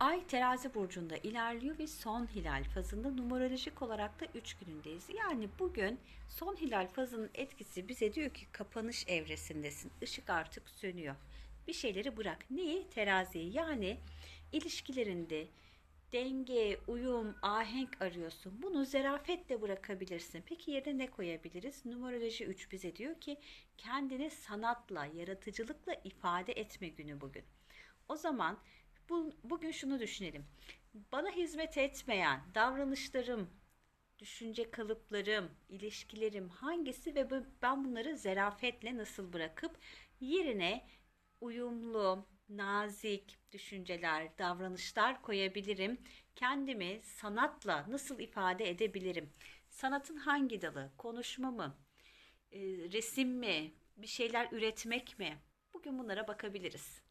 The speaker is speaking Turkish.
Ay terazi burcunda ilerliyor ve son hilal fazında numerolojik olarak da 3 günündeyiz. Yani bugün son hilal fazının etkisi bize diyor ki kapanış evresindesin. Işık artık sönüyor. Bir şeyleri bırak. Neyi? Teraziyi. Yani ilişkilerinde denge, uyum, ahenk arıyorsun. Bunu zerafetle bırakabilirsin. Peki yerine ne koyabiliriz? Numeroloji 3 bize diyor ki kendini sanatla, yaratıcılıkla ifade etme günü bugün. O zaman bu, bugün şunu düşünelim. Bana hizmet etmeyen davranışlarım, düşünce kalıplarım, ilişkilerim hangisi ve ben bunları zerafetle nasıl bırakıp yerine uyumlu, nazik düşünceler, davranışlar koyabilirim. Kendimi sanatla nasıl ifade edebilirim? Sanatın hangi dalı? Konuşma mı? Resim mi? Bir şeyler üretmek mi? Bugün bunlara bakabiliriz.